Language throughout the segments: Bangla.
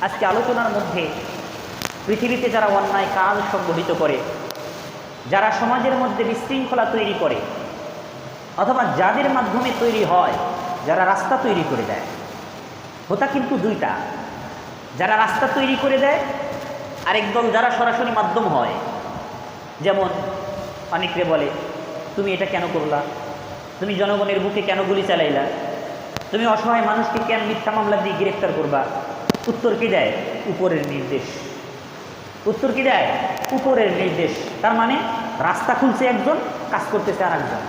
আজকে আলোচনার মধ্যে পৃথিবীতে যারা অন্যায় কাজ সংগঠিত করে, যারা সমাজের মধ্যে বিশৃঙ্খলা তৈরি করে, অথবা যাদের মাধ্যমে তৈরি হয়, যারা রাস্তা তৈরি করে দেয়। ওটা কিন্তু দুইটা। যারা রাস্তা তৈরি করে দেয়, আরেক দল যারা সরাসরি মাধ্যম হয়। যেমন অনেকরে বলে, তুমি এটা কেন করলা? তুমি জনগণের বুকে কেন গুলি চালাইলা? তুমি অসহায় মানুষকে কেন মিথ্যা মামলা দিয়ে গ্রেফতার করবা? উত্তর কি দেয় উপরের নির্দেশ উত্তর কি দেয় উপরের নির্দেশ তার মানে রাস্তা খুলছে একজন কাজ করতেছে আর একজন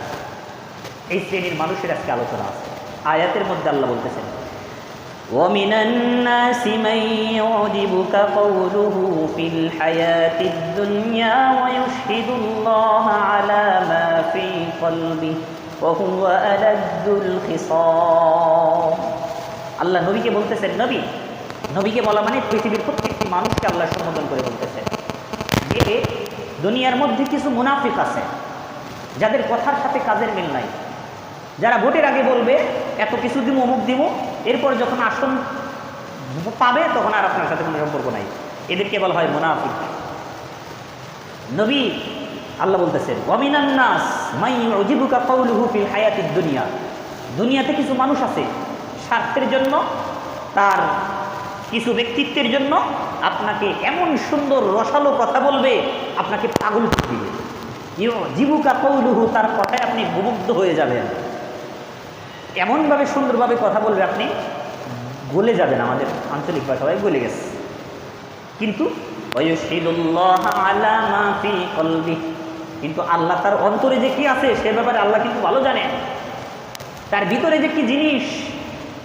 এই শ্রেণীর মানুষের আজকে আলোচনা আছে আয়াতের মধ্যে আল্লাহ বলতেছেন ومن الناس من يعجبك قوله في الحياة الدنيا ويشهد الله على ما في قلبه وهو ألد الخصام আল্লাহ নবীকে বলতেছেন নবী নবীকে বলা মানে পৃথিবীর প্রত্যেকটি মানুষকে আল্লাহ সম্বোধন করে বলতেছে। যে দুনিয়ার মধ্যে কিছু মুনাফিক আছে, যাদের কথার সাথে কাজের মিল নাই। যারা ভোটের আগে বলবে, এত কিছু দিব অমুক দিব এরপর যখন আসন পাবে, তখন আর আপনার সাথে কোনো সম্পর্ক নাই। এদেরকে বলা হয় মুনাফিক। নবী আল্লাহ বলতেছেন ওয়ামিনান্নাস মাই অজিবুকা কৌলুহু ফিল হায়াতিদ দুনিয়া। দুনিয়াতে কিছু মানুষ আছে, স্বার্থের জন্য তার কিছু ব্যক্তিত্বের জন্য আপনাকে এমন সুন্দর রসালো কথা বলবে, আপনাকে পাগল করে দিবে। জীবুকা কৌলুহু, তার কথায় আপনি মুগ্ধ হয়ে যাবেন। এমনভাবে সুন্দরভাবে কথা বলবে আপনি, গলে যাবেন আমাদের আঞ্চলিক ভাষায় গলে গেছে। কিন্তু কিন্তু আল্লাহ তার অন্তরে যে কি আছে, সে ব্যাপারে আল্লাহ কিন্তু ভালো জানেন। তার ভিতরে যে কি জিনিস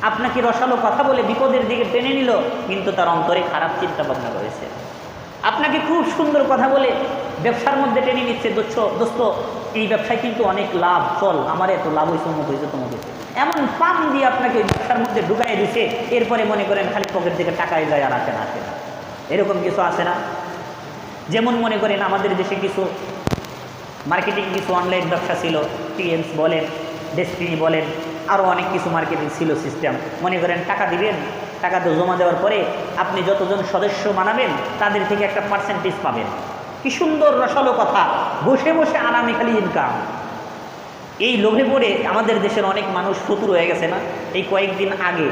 আপনাকে রসালো কথা বলে বিপদের দিকে টেনে নিল, কিন্তু তার অন্তরে খারাপ চিন্তা ভাবনা রয়েছে। আপনাকে খুব সুন্দর কথা বলে ব্যবসার মধ্যে টেনে নিচ্ছে দোচ্ছ দোস্ত, এই ব্যবসায় কিন্তু অনেক লাভ, চল, আমার এত লাভ হয়েছে, অমুক হয়েছে, তমুক এমন পাম দিয়ে আপনাকে ওই ব্যবসার মধ্যে ঢুকাই দিছে, এরপরে মনে করেন খালি পকেট থেকে টাকায় যায় আর আসে না আসে না। এরকম কিছু আসে না। যেমন মনে করেন আমাদের দেশে কিছু মার্কেটিং কিছু অনলাইন ব্যবসা ছিল টিএমস বলেন ডেস্টিনি বলেন আরও অনেক কিছু মার্কেটিং ছিল সিস্টেম মনে করেন টাকা দিবেন, টাকা তো জমা দেওয়ার পরে আপনি যতজন সদস্য মানাবেন তাদের থেকে একটা পার্সেন্টেজ পাবেন। কি সুন্দর রসালো কথা। বসে বসে আরামে খালি ইনকাম এই লোভে পড়ে আমাদের দেশের অনেক মানুষ ফতুর হয়ে গেছে না? এই কয়েকদিন আগে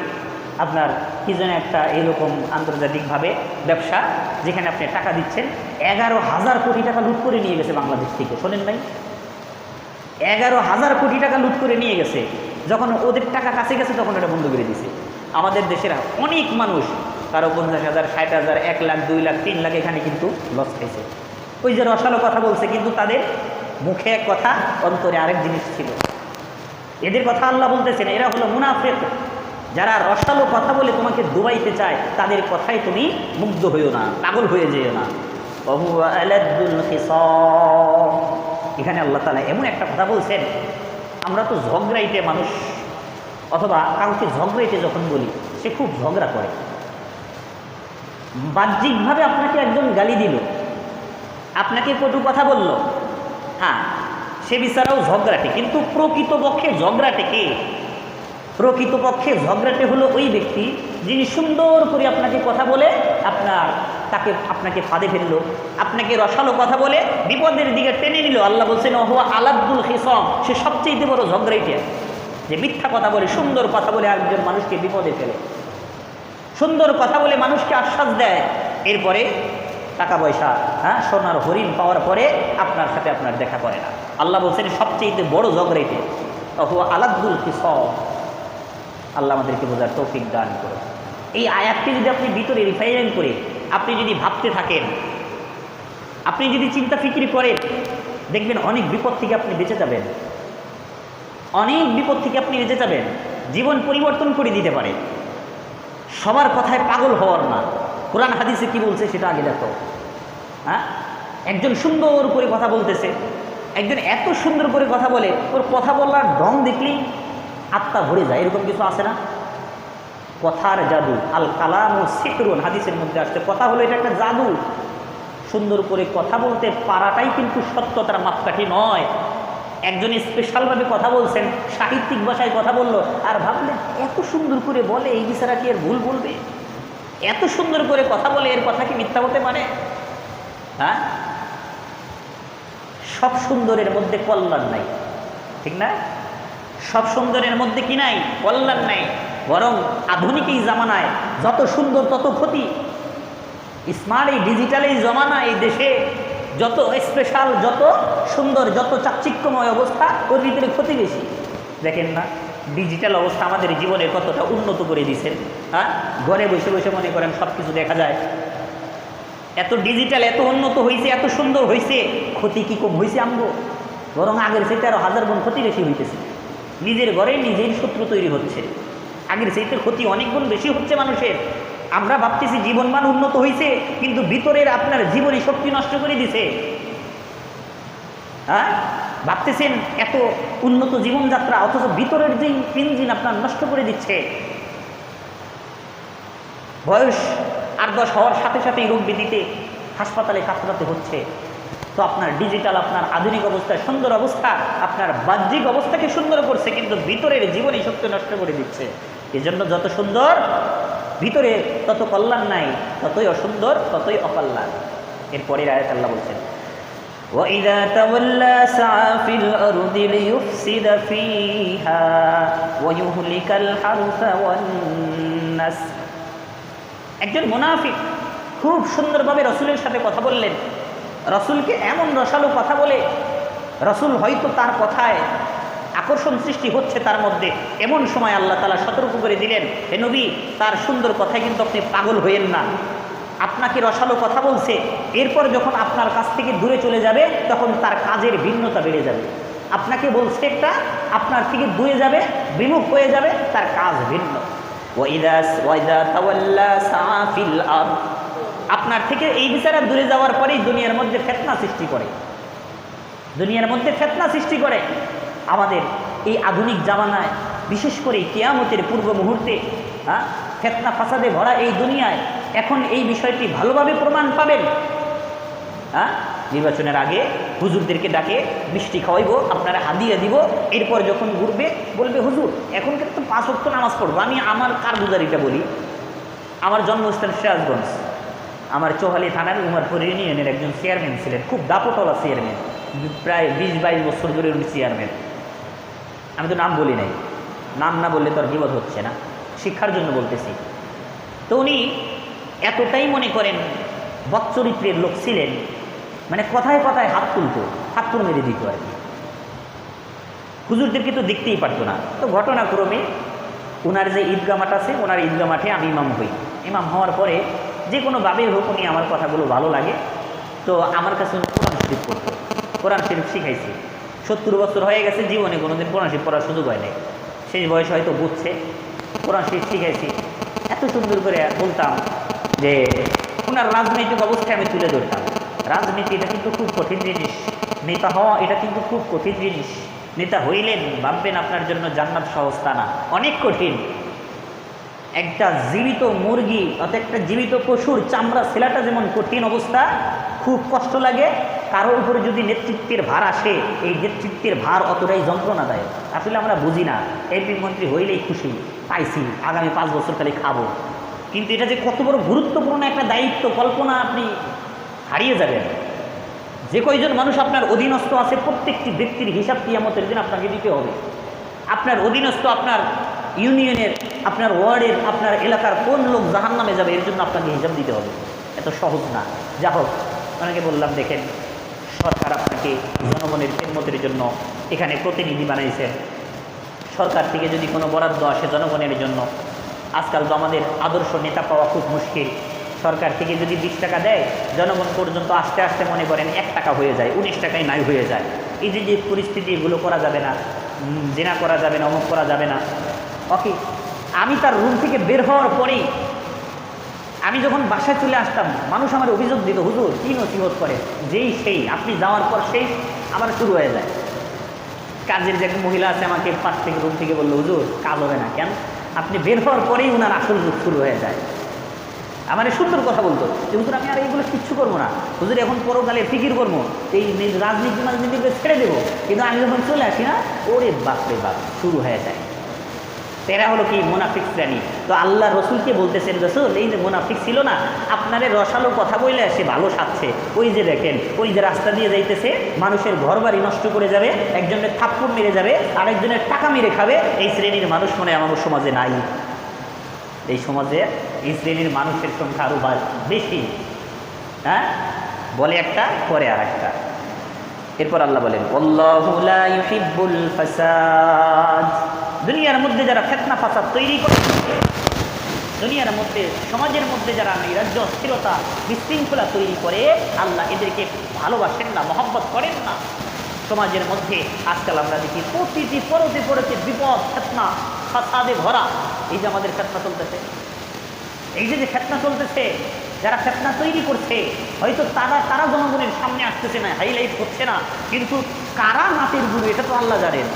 আপনার কি যেন একটা এরকম আন্তর্জাতিকভাবে ব্যবসা, যেখানে আপনি টাকা দিচ্ছেন, এগারো হাজার কোটি টাকা লুট করে নিয়ে গেছে বাংলাদেশ থেকে। শোনেন নাই এগারো হাজার কোটি টাকা লুট করে নিয়ে গেছে। যখন ওদের টাকা কাছে গেছে, তখন এটা বন্ধ করে দিছে আমাদের দেশের অনেক মানুষ কারও পঞ্চাশ হাজার, ষাট হাজার, এক লাখ, দুই লাখ, তিন লাখ এখানে কিন্তু লস খাইছে ওই যে রসালো কথা বলছে, কিন্তু তাদের মুখে এক কথা, অন্তরে আরেক জিনিস ছিল। এদের কথা আল্লাহ বলতেছেন, এরা হলো মুনাফেক। যারা রসালো কথা বলে তোমাকে ডুবাইতে চায়, তাদের কথাই তুমি মুগ্ধ হইও না, পাগল হয়ে যেও না। এখানে আল্লাহ তালা এমন একটা কথা বলছেন আমরা তো ঝগড়াইতে মানুষ, অথবা কাউকে ঝগড়াইতে যখন বলি, সে খুব ঝগড়া করে। বাহ্যিকভাবে আপনাকে একজন গালি দিল, আপনাকে কটু কথা বলল হ্যাঁ সে বিচারাও ঝগড়াটে, কিন্তু প্রকৃতপক্ষে ঝগড়াটে কে? প্রকৃতপক্ষে ঝগড়াটে হলো ওই ব্যক্তি যিনি সুন্দর করে আপনাকে কথা বলে আপনার তাকে আপনাকে ফাঁদে ফেলল। আপনাকে রসালো কথা বলে বিপদের দিকে টেনে নিল। আল্লাহ বলছেন, ওহ আলাদুল হিসম সে সবচেয়ে বড় ঝগড়াইটে যে মিথ্যা কথা বলে, সুন্দর কথা বলে একজন মানুষকে বিপদে ফেলে। সুন্দর কথা বলে মানুষকে আশ্বাস দেয়। এরপরে টাকা পয়সা হ্যাঁ সোনার হরিণ পাওয়ার পরে আপনার সাথে আপনার দেখা করে না। আল্লাহ বলছেন সবচেয়ে বড় ঝগড়াইটে অহু আলাদুল হিসম আল্লাহ আমাদেরকে বোঝার তৌফিক দান করে এই আয়াতটি যদি আপনি ভিতরে রিফাইন করে আপনি যদি ভাবতে থাকেন, আপনি যদি চিন্তা ফিকির করেন, দেখবেন অনেক বিপদ থেকে আপনি বেঁচে যাবেন। অনেক বিপদ থেকে আপনি বেঁচে যাবেন। জীবন পরিবর্তন করে দিতে পারে। সবার কথায় পাগল হওয়ার না। কোরআন হাদিসে কি বলছে সেটা আগে দেখো। হ্যাঁ? একজন সুন্দর করে কথা বলতেছে। একজন এত সুন্দর করে কথা বলে, ওর কথা বলার ঢং দেখলেই আত্মা ভরে যায়। এরকম কিছু আছে না? কথার জাদু আল কালাম ও সেকরুন হাদিসের মধ্যে আসছে। কথা হলো, এটা একটা জাদু। সুন্দর করে কথা বলতে পারাটাই কিন্তু সত্যতার মাপকাঠি নয়। একজন স্পেশালভাবে কথা বলছেন, সাহিত্যিক ভাষায় কথা বলল, আর ভাবলেন, এত সুন্দর করে বলে, এই বিচারা কি আর ভুল বলবে? এত সুন্দর করে কথা বলে, এর কথা কি মিথ্যা হতে পারে? হ্যাঁ? সব সুন্দরের মধ্যে কল্যাণ নাই। ঠিক না? সব সুন্দরের মধ্যে কি নাই? কল্যাণ নাই। বরং আধুনিক এই জামানায় যত সুন্দর তত ক্ষতি। স্মার্ট এই ডিজিটাল এই জমানা এই দেশে যত স্পেশাল যত সুন্দর, যত চাকচিক্যময় অবস্থা ভিতরে ক্ষতি বেশি। দেখেন না ডিজিটাল অবস্থা আমাদের জীবনে কতটা উন্নত করে দিছে হ্যাঁ? ঘরে বসে বসে মনে করেন সব কিছু দেখা যায়। এত ডিজিটাল এত উন্নত হয়েছে এত সুন্দর হয়েছে ক্ষতি কি কম হয়েছে আমগো? বরং আগের চাইতে আরও হাজার গুণ ক্ষতি বেশি হইতেছে। নিজের ঘরে নিজের শত্রু তৈরি হচ্ছে। আগের চাইতে ক্ষতি অনেক গুণ বেশি হচ্ছে মানুষের। আমরা ভাবতেছি জীবনমান উন্নত হয়েছে কিন্তু ভিতরের আপনার জীবনী শক্তি নষ্ট করে দিছে। হ্যাঁ? ভাবতেছেন এত উন্নত জীবনযাত্রা, অথচ ভিতরের যে ইঞ্জিন আপনার নষ্ট করে দিচ্ছে। বয়স আর দশ হওয়ার সাথে সাথেই রোগ ব্যাধিতে হাসপাতালে কাতরাতে হচ্ছে। তো আপনার ডিজিটাল, আপনার আধুনিক অবস্থা, সুন্দর অবস্থা, আপনার বাহ্যিক অবস্থাকে সুন্দর করছে, কিন্তু ভিতরের জীবনী শক্তি নষ্ট করে দিচ্ছে। এজন্য যত সুন্দর ভিতরে তত কল্যাণ নাই ততই অসুন্দর ততই অকল্যাণ এরপরের আয়াত আল্লাহ বলছেন وإذا تولى سعى في الأرض ليفسد فيها ويهلك الحرث والنسل একজন মুনাফিক খুব সুন্দরভাবে রসুলের সাথে কথা বললেন রসুলকে এমন রসালো কথা বলে রসুল হয়তো তার কথায় আকর্ষণ সৃষ্টি হচ্ছে তার মধ্যে। এমন সময় আল্লাহ তালা সতর্ক করে দিলেন, হে নবী, তার সুন্দর কথায় কিন্তু আপনি পাগল হইয়েন না। আপনাকে রসালো কথা বলছে। এরপর যখন আপনার কাছ থেকে দূরে চলে যাবে, তখন তার কাজের ভিন্নতা বেড়ে যাবে। আপনাকে বলছে একটা, আপনার থেকে দূরে যাবে, বিমুখ হয়ে যাবে, তার কাজ ভিন্ন। আপনার থেকে এই বিচারা দূরে যাওয়ার পরেই দুনিয়ার মধ্যে ফেতনা সৃষ্টি করে। দুনিয়ার মধ্যে ফেতনা সৃষ্টি করে। আমাদের এই আধুনিক জামানায়, বিশেষ করে কেয়ামতের পূর্ব মুহূর্তে হ্যাঁ ফেতনা ফাসাদে ভরা এই দুনিয়ায়, এখন এই বিষয়টি ভালোভাবে প্রমাণ পাবেন। হ্যাঁ নির্বাচনের আগে হুজুরদেরকে ডাকে, মিষ্টি খাওয়াইবো, আপনারা হাদিয়া দিব, এরপর যখন ঘুরবে, বলবে, হুজুর এখন কিন্তু পাঁচ অক্ট নামাজ পড়ব, আমি আমার কারগুজারিটা বলি? আমার জন্মস্থান সিরাজগঞ্জ। আমার চৌহালি থানার উমারপুর ইউনিয়নের একজন চেয়ারম্যান ছিলেন, খুব দাপটলা চেয়ারম্যান, প্রায় বিশ বাইশ বছর ধরে উনি চেয়ারম্যান। আমি তো নাম বলি নাই। নাম না বললে তো আর বিপদ হচ্ছে না। শিক্ষার জন্য বলতেছি। তো উনি এতটাই মনে করেন বৎচরিত্রের লোক ছিলেন মানে কথায় কথায় হাত তুলতো, হাত তুল মেরে দিত আর কি। হুজুরদেরকে তো দেখতেই পারতো না। তো ঘটনাক্রমে ওনার যে ঈদগা মাঠ আছে ওনার ঈদগা মাঠে আমি ইমাম হই। ইমাম হওয়ার পরে যে কোনোভাবে হোক উনি আমার কথাগুলো ভালো লাগে। তো আমার কাছে উনি কোরআন শরীফ পড়তো। কোরআন শরীফ শিখাইছি। সত্তর বছর হয়ে গেছে, জীবনে কোনোদিন কোরআন শরীফ পড়ার সুযোগ হয় নাই। শেষ বয়স হয়তো বুঝছে। কোরআন শরীফ শিখেছি এত সুন্দর করে বলতাম যে ওনার রাজনৈতিক অবস্থায় আমি তুলে ধরতাম। রাজনীতি এটা কিন্তু খুব কঠিন জিনিস। নেতা হওয়া এটা কিন্তু খুব কঠিন জিনিস। নেতা হইলেন, ভাববেন আপনার জন্য জান্নাত সহজতা না অনেক কঠিন। একটা জীবিত মুরগি অর্থাৎ একটা জীবিত পশুর চামড়া সেলাটা যেমন কঠিন অবস্থা, খুব কষ্ট লাগে কারোর উপরে যদি নেতৃত্বের ভার আসে, এই নেতৃত্বের ভার অতটাই যন্ত্রণা দেয় আসলে আমরা বুঝি না এমপি মন্ত্রী হইলেই খুশি, পাইছি, আগামী পাঁচ বছর খালি খাব। কিন্তু এটা যে কত বড় গুরুত্বপূর্ণ একটা দায়িত্ব, কল্পনা আপনি হারিয়ে যাবেন। যে কয়জন মানুষ আপনার অধীনস্থ আছে, প্রত্যেকটি ব্যক্তির হিসাব কিয়ামতের দিন আপনাকে দিতে হবে। আপনার অধীনস্থ, আপনার ইউনিয়নের আপনার ওয়ার্ডের, আপনার এলাকার কোন লোক জাহান নামে যাবে, এর জন্য আপনাকে হিসাব দিতে হবে। এত সহজ না। যা হোক অনেকে বললাম, দেখেন, সরকার আপনাকে জনগণের খেদমতের জন্য এখানে প্রতিনিধি বানাইছে। সরকার থেকে যদি কোনো বরাদ্দ আসে জনগণের জন্য, আজকাল তো আমাদের আদর্শ নেতা পাওয়া খুব মুশকিল। সরকার থেকে যদি বিশ টাকা দেয়, জনগণ পর্যন্ত আস্তে আস্তে মনে করেন এক টাকা হয়ে যায়, উনিশ টাকায় নাই হয়ে যায়। এই যে যে পরিস্থিতি এগুলো করা যাবে না জেনা করা যাবে না, অমুক করা যাবে না। ওকে, আমি তার রুম থেকে বের হওয়ার পরেই আমি যখন বাসায় চলে আসতাম, মানুষ আমার অভিযোগ দিত, হুজুর, কী নসিহত করে? যেই সেই, আপনি যাওয়ার পর সেই আবার শুরু হয়ে যায়। কাজের যে মহিলা আছে আমাকে পাশ থেকে রুম থেকে বলল, হুজুর, কাজ হবে না কেন? আপনি বের হওয়ার পরেই ওনার আসল যুগ শুরু হয়ে যায়। আমার সুন্দর কথা বলতো হুজুর, আমি আর এইগুলো কিচ্ছু করব না। হুজুর, এখন পরকালে ফিকির করব, এই রাজনীতি রাজনীতিকে ছেড়ে দেবো। কিন্তু আমি যখন চলে আসি না, ওরে বাপরে বাপ, শুরু হয়ে যায়। তেরা হলো কি? মোনাফিক শ্রেণি। তো আল্লাহ রসুলকে বলতেছেন রসুল এই যে মোনাফিক ছিল না আপনারে রসালো কথা বললে সে ভালো সাচ্ছে ওই যে দেখেন, ওই যে রাস্তা দিয়ে যাইতেছে, মানুষের ঘর বাড়ি নষ্ট করে যাবে, একজনের থাপ্পড় মেরে যাবে, আরেকজনের টাকা মেরে খাবে। এই শ্রেণির মানুষ মনে আমার সমাজে নাই। এই সমাজে এই শ্রেণির মানুষের সংখ্যা আরও বেশি। হ্যাঁ? বলে একটা করে আর একটা। এরপর আল্লাহ বলেন, "ওয়াল্লাহু লা ইউহিব্বুল ফাসাদ। দুনিয়ার মধ্যে যারা ফেতনা, ফাসাদ তৈরি করে, দুনিয়ার মধ্যে, সমাজের মধ্যে যারা নৈরাজ্য, অস্থিরতা, বিশৃঙ্খলা তৈরি করে, আল্লাহ এদেরকে ভালোবাসেন না, মহব্বত করেন না। সমাজের মধ্যে আজকাল আমরা দেখি প্রতিটি পরতে পড়েছে বিপদ, ফেতনা, ফাসাদে ভরা। এই যে আমাদের ফেতনা চলতেছে। এই যে যে ফেতনা চলতেছে, যারা ফেতনা তৈরি করছে, হয়তো তারা তারা জনগণের সামনে আসতেছে না হাইলাইট করছে না, কিন্তু কারা নাতের গুরু এটা তো আল্লাহ জানেন।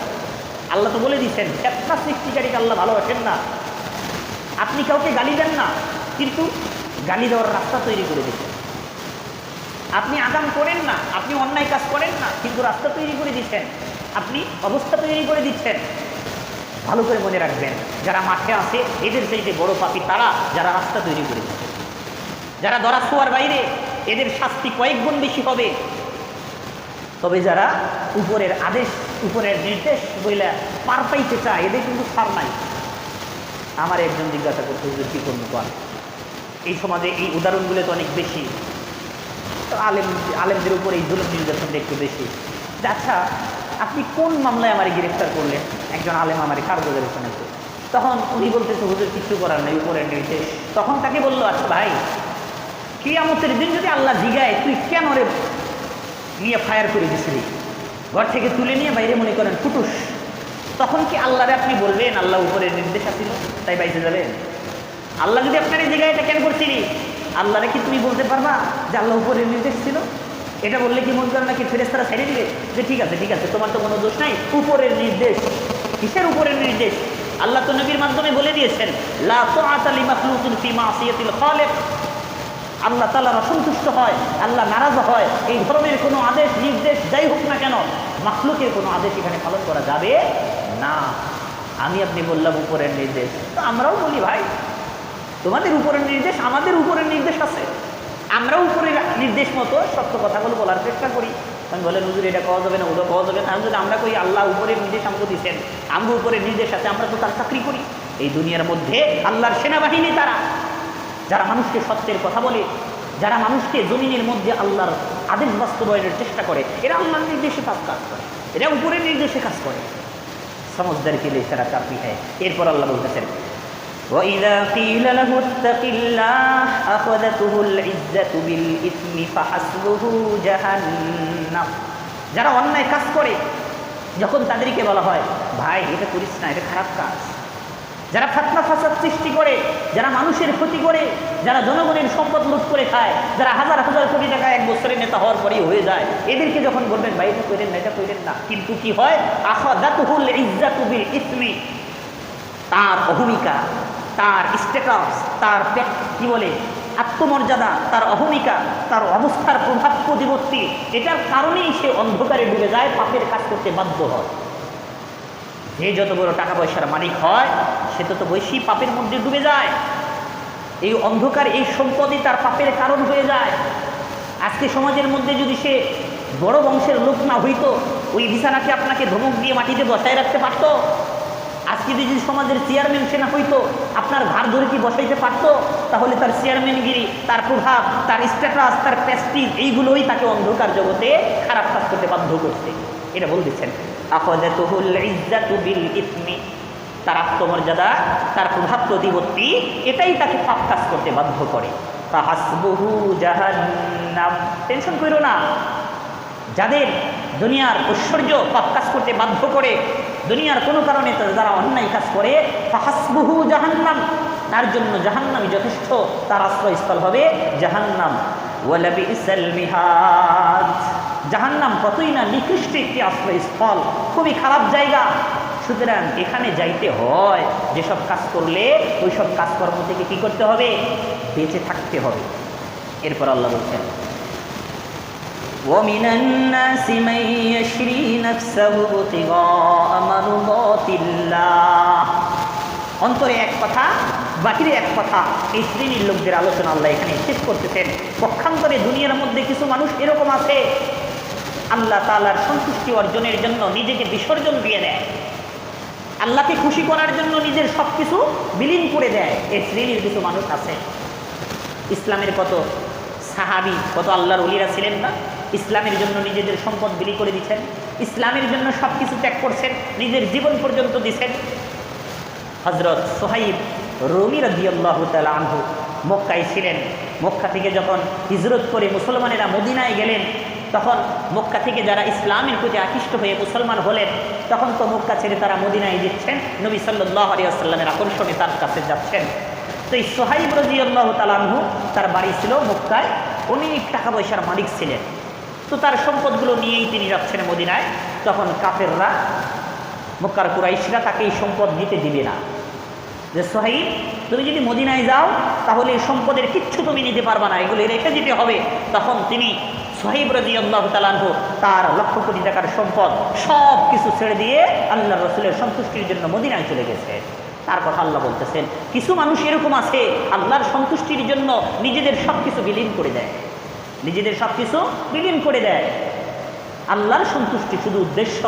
আল্লাহ তো বলে দিচ্ছেন ফেতনা সৃষ্টিকারীকে আল্লাহ ভালোবাসেন না। আপনি কাউকে গালি দেন না, কিন্তু গালি দেওয়ার রাস্তা তৈরি করে দিচ্ছেন আপনি আগাম করেন না, আপনি অন্যায় কাজ করেন না, কিন্তু রাস্তা তৈরি করে দিচ্ছেন আপনি অবস্থা তৈরি করে দিচ্ছেন। ভালো করে মনে রাখবেন, যারা মাঠে আছে, এদের চাইতে বড় পাপি তারা, যারা রাস্তা তৈরি করে দিচ্ছে যারা ধরা ছোঁয়ার বাইরে, এদের শাস্তি কয়েক গুণ বেশি হবে। তবে যারা উপরের আদেশ উপরের নির্দেশ বইলা পার পাইতে চায়, এদের কিন্তু ছাড় নাই। আমার একজন জিজ্ঞাসা করতে হুজুর, কী করব কর এই সমাজে এই উদাহরণগুলো তো অনেক বেশি। আলেম, আলেমদের উপর এই জুলুম নির্যাতনটা একটু বেশি। আচ্ছা আপনি কোন মামলায় আমার গ্রেফতার করলেন? একজন আলেম আমারে কার্যকারী শুনেছে তখন উনি বলতেছে, হুজুর, কিছু করার নেই, উপরের নির্দেশ। তখন তাকে বলল আচ্ছা ভাই, কিয়ামতের দিন যদি আল্লাহ জিগায়, তুই কেন রে নিয়ে ফায়ার করে দিছিলি? ঘর থেকে তুলে নিয়ে বাইরে মনে করেন ফুটুস তখন কি আল্লাহরে আপনি বলবেন? আল্লাহ উপরের নির্দেশ আসিল তাই বাইসে যাবেন? আল্লাহ যদি আপনার এই জায়গায় এটা কেন করছিলি, আল্লাহরে কি তুমি বলতে পারবা যে আল্লাহ উপরের নির্দেশ ছিল? এটা বললে কি মন করে নাকি ফেরেস্তারা ছেড়ে দিবে? যে ঠিক আছে ঠিক আছে, তোমার তো কোনো দোষ নাই, উপরের নির্দেশ। কিসের উপরের নির্দেশ? আল্লাহ তো নবীর মাধ্যমে বলে দিয়েছেন, লা তুআতা লিমাখলুকিন ফি মাসিয়াতিল খালিক। আল্লাহ তালার অসন্তুষ্ট হয়, আল্লাহ নারাজ হয়, এই ধরনের কোনো আদেশ, নির্দেশ যাই হোক না কেন, মাখলুকের কোনো আদেশ এখানে পালন করা যাবে না। আমি আপনি বললাম উপরের নির্দেশ, তো আমরাও বলি ভাই, তোমাদের উপরের নির্দেশ, আমাদের উপরের নির্দেশ আছে। আমরাও উপরের নির্দেশ মতো সত্য কথাগুলো বলার চেষ্টা করি। আমি বলেন হুজুর, এটা কওয়া যাবে না ওটা কওয়া যাবে না। যদি আমরা কই আল্লাহ উপরের নির্দেশ আমাকে দিচ্ছেন আমরা উপরের নির্দেশ আছে আমরা তো তার চাকরি করি। এই দুনিয়ার মধ্যে আল্লাহর সেনাবাহিনী তারা যারা মানুষকে সত্যের কথা বলে যারা মানুষকে জমিনের মধ্যে আল্লাহর আদেশ বাস্তবায়নের চেষ্টা করে এরা আল্লাহর নির্দেশে কাজ কাজ করে এরা উপরের নির্দেশে কাজ করে সমজদার কে লিয়ে সারা চাকরি হয় এরপর আল্লাহ বলতেছেন وإذا قيل له اتق الله أخذته العزة بالإثم فحسبه جهنم যারা অন্যায় কাজ করে যখন তাদেরকে বলা হয় ভাই এটা করিস না এটা খারাপ কাজ যারা ফাতনা ফাসাদ সৃষ্টি করে, যারা মানুষের ক্ষতি করে, যারা জনগণের সম্পদ লুট করে খায়, যারা হাজার হাজার কোটি টাকা এক বছরের নেতা হওয়ার পরেই হয়ে যায়, এদেরকে যখন বলবেন, ভাই, এটা করেন না, এটা করেন না। কিন্তু কি হয়? আখাদাতুহুল ইজ্জাতু বিল ইসমি। তার অভূমিকা তার স্ট্যাটাস তার কি বলে? আত্মমর্যাদা, তার অভূমিকা তার অবস্থার প্রভাব প্রতিপত্তি, এটার কারণেই সে অন্ধকারে ডুবে যায়, পাপের কাজ করতে বাধ্য হয়। যে যত বড় টাকা পয়সার মালিক হয়, সে তত বেশি পাপের মধ্যে ডুবে যায়। এই অন্ধকার, এই সম্পদই তার পাপের কারণ হয়ে যায়। আজকে সমাজের মধ্যে যদি সে বড় বংশের লোক না হইতো, ওই বিছানাকে আপনাকে ধমক দিয়ে মাটিতে বসায় রাখতে পারতো। আজকে যদি সমাজের চেয়ারম্যান সে না হইতো, আপনার ঘাড় ধরে কি বসাইতে পারতো? তাহলে তার চেয়ারম্যানগিরি, তার প্রভাব, তার স্ট্যাটাস তার প্যাস্টিজ এইগুলোই তাকে অন্ধকার জগতে খারাপ কাজ করতে বাধ্য করছে। এটা বলতেছেন তার আত্মমর্যাদা, তার প্রভাব প্রতিপত্তি, এটাই তাকে পাপ কাজ করতে বাধ্য করে। জাহান্নাম। টেনশন করো না। যাদের দুনিয়ার ঐশ্বর্য পাপ কাজ করতে বাধ্য করে, দুনিয়ার কোনো কারণে যারা অন্যায় কাজ করে, ফাহাসবুহু জাহান্নাম, তার জন্য জাহান্নামই যথেষ্ট, তার আশ্রয়স্থল হবে জাহান্নাম। ওয়ালাবি ইসাল মিহাদ। জাহান্নাম কতই না নিকৃষ্ট একটি আশ্রয়স্থল, খুবই খারাপ জায়গা। সুতরাং এখানে যাইতে হয়, যেসব কাজ করলে ওই সব কাজকর্ম থেকে কি করতে হবে? বেঁচে থাকতে হবে। এরপর আল্লাহ বলছেন ومن الناس من يشري نفسه ابتغاء مرضات الله অন্তরে এক কথা বাহিরে এক কথা এই শ্রেণীর লোকদের আলোচনা আল্লাহ এখানে শেষ করতেছেন পক্ষান্তরে দুনিয়ার মধ্যে কিছু মানুষ এরকম আছে আল্লাহ তালার সন্তুষ্টি অর্জনের জন্য নিজেকে বিসর্জন দিয়ে দেয় আল্লাহকে খুশি করার জন্য নিজের সব কিছু বিলীন করে দেয় এই শ্রেণীর কিছু মানুষ আছে ইসলামের কত সাহাবি কত আল্লাহর অলিরা ছিলেন না ইসলামের জন্য নিজেদের সম্পদ বিলি করে দিচ্ছেন, ইসলামের জন্য সব কিছু ত্যাগ করছেন, নিজের জীবন পর্যন্ত দিচ্ছেন। হজরত সোহাইব রমি রদিয়াল্লাহ তালা আনহু মক্কায় ছিলেন। মক্কা থেকে যখন হিজরত করে মুসলমানেরা মদিনায় গেলেন, তখন মক্কা থেকে যারা ইসলামের প্রতি আকৃষ্ট হয়ে মুসলমান হলেন, তখন তো মক্কা ছেড়ে তারা মদিনায় দিচ্ছেন নবী সাল্লাহ আলিয়াল্লামের আকর্ষণে তার কাছে যাচ্ছেন। তো এই সোহাইব রদিয়াল্লাহ তালানহু তার বাড়ি ছিল মক্কায়। অনেক টাকা পয়সার মালিক ছিলেন। তো তার সম্পদগুলো নিয়েই তিনি যাচ্ছেন মদিনায়। তখন কাফেররা, মক্কার কুরাইশরা তাকে এই সম্পদ দিতে দিবে না। যে সোহাইব, তুমি যদি মদিনায় যাও, তাহলে এই সম্পদের কিচ্ছু তুমি নিতে পারবা না। এগুলো রেখে দিতে হবে। তখন তিনি সোহাইব রাজি আল্লাহ তালানহ তার লক্ষ কোটি টাকার সম্পদ সব কিছু ছেড়ে দিয়ে আল্লাহ রসুলের সন্তুষ্টির জন্য মদিনায় চলে গেছে। তার কথা আল্লাহ বলতেছেন, কিছু মানুষ এরকম আছে, আল্লাহর সন্তুষ্টির জন্য নিজেদের সব কিছু বিলীন করে দেয়। নিজেদের সব কিছু বিলীন করে দেয়। আল্লাহর সন্তুষ্টি শুধু উদ্দেশ্য।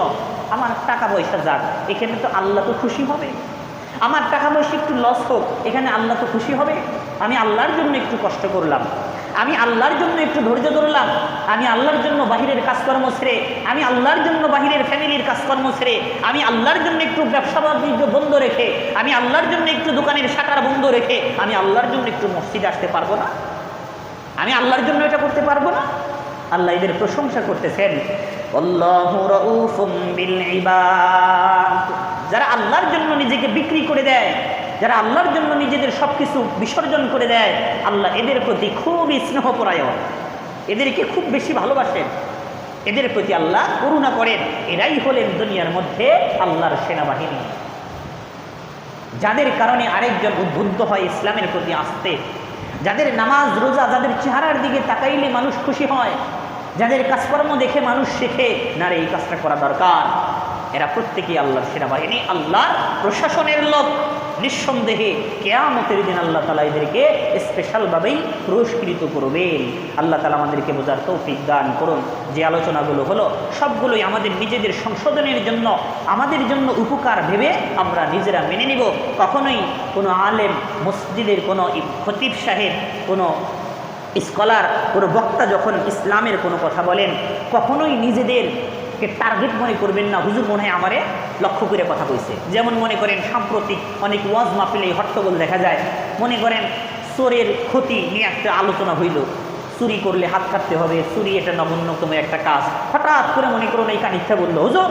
আমার টাকা পয়সা যাক, এখানে তো আল্লাহ তো খুশি হবে। আমার টাকা পয়সা একটু লস হোক, এখানে আল্লাহ তো খুশি হবে। আমি আল্লাহর জন্য একটু কষ্ট করলাম। আমি আল্লাহর জন্য একটু ধৈর্য ধরলাম। আমি আল্লাহর জন্য বাহিরের কাজকর্ম ছেড়ে আমি আল্লাহর জন্য বাহিরের ফ্যামিলির কাজকর্ম ছেড়ে আমি আল্লাহর জন্য একটু ব্যবসা বাণিজ্য বন্ধ রেখে, আমি আল্লাহর জন্য একটু দোকানের শাটার বন্ধ রেখে, আমি আল্লাহর জন্য একটু মসজিদে আসতে পারব না। আমি আল্লাহর জন্য এটা করতে পারব না। আল্লাহ এদের প্রশংসা করতেছেন। যারা আল্লাহর জন্য নিজেকে বিক্রি করে দেয়, যারা আল্লাহর জন্য নিজেদের সব কিছু বিসর্জন করে দেয়, আল্লাহ এদের প্রতি খুবই স্নেহপরায়ণ। এদেরকে খুব বেশি ভালোবাসেন। এদের প্রতি আল্লাহ করুণা করেন। এরাই হলেন দুনিয়ার মধ্যে আল্লাহর সেনাবাহিনী। যাদের কারণে আরেকজন উদ্বুদ্ধ হয় ইসলামের প্রতি আসতে যাদের নামাজ, রোজা, যাদের চেহারার দিকে তাকাইলে মানুষ খুশি হয়, যাদের কাজকর্ম দেখে মানুষ শেখে না এই কাজটা করা দরকার। এরা প্রত্যেকেই আল্লাহর সেনাবাহিনী, আল্লাহর প্রশাসনের লোক। নিঃসন্দেহে কেয়ামতের দিন আল্লাহ তালা এদেরকে স্পেশালভাবেই পুরস্কৃত করবেন। আল্লাহ তালা আমাদেরকে বোঝার তৌফিক দান করুন। যে আলোচনাগুলো হলো, সবগুলোই আমাদের নিজেদের সংশোধনের জন্য, আমাদের জন্য উপকার ভেবে আমরা নিজেরা মেনে নিব। কখনোই কোনো আলেম, মসজিদের কোনো খতিব সাহেব, কোনো স্কলার কোনো বক্তা যখন ইসলামের কোনো কথা বলেন, কখনোই নিজেদেরকে টার্গেট মনে করবেন না। হুজুর মনে হয় আমারে লক্ষ্য করে কথা কইছে যেমন মনে করেন সাম্প্রতিক অনেক ওয়াজ মাহফিলে হট্টগোল দেখা যায়। মনে করেন চোরের ক্ষতি নিয়ে একটা আলোচনা হইল। চুরি করলে হাত কাটতে হবে, চুরি এটা নগণ্যতম একটা কাজ। হঠাৎ করে মনে করুন এই কানিকটা বলল, হুজুর,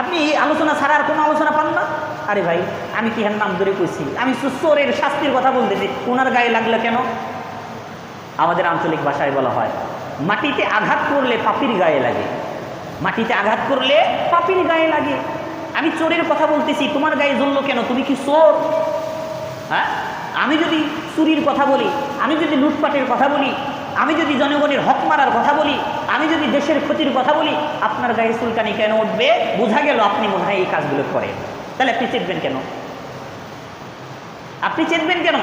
আপনি এই আলোচনা ছাড়া আর কোনো আলোচনা পান না? আরে ভাই, আমি কি নাম ধরে কইছি? আমি চোরের শাস্তির কথা বলতেছি। ওনার গায়ে লাগল কেন? আমাদের আঞ্চলিক ভাষায় বলা হয়, মাটিতে আঘাত করলে পাপির গায়ে লাগে। মাটিতে আঘাত করলে পাপির গায়ে লাগে। আমি চোরের কথা বলতেছি, তোমার গায়ে জ্বললো কেন? তুমি কি চোর? হ্যাঁ? আমি যদি চুরির কথা বলি, আমি যদি লুটপাটের কথা বলি, আমি যদি জনগণের হক মারার কথা বলি, আমি যদি দেশের ক্ষতির কথা বলি, আপনার গায়ে চুলকানি কেন উঠবে? বোঝা গেল আপনি মনে হয় এই কাজগুলো করেন। তাহলে আপনি চেকবেন কেন? আপনি চেনবেন কেন?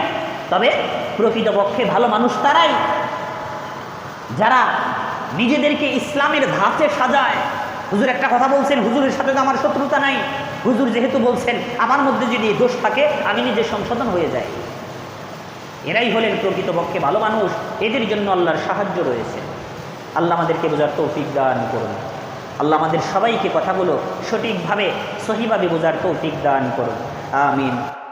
তবে প্রকৃতপক্ষে ভালো মানুষ তারাই। যারা নিজেদেরকে ইসলামের ধাঁচে সাজায়। হুজুর একটা কথা বলছেন, হুজুরের সাথে তো আমার শত্রুতা নাই। হুজুর যেহেতু বলছেন, আমার মধ্যে যদি দোষ থাকে, আমি নিজে সংশোধন হয়ে যাই। এরাই হলেন প্রকৃতপক্ষে ভালো মানুষ। এদের জন্য আল্লাহর সাহায্য রয়েছে। আল্লাহ আমাদেরকে বোঝার তৌফিক দান করুন। আল্লাহ আমাদের সবাইকে কথাগুলো সঠিকভাবে, সহিভাবে বোঝার তৌফিক দান করুন। আমিন।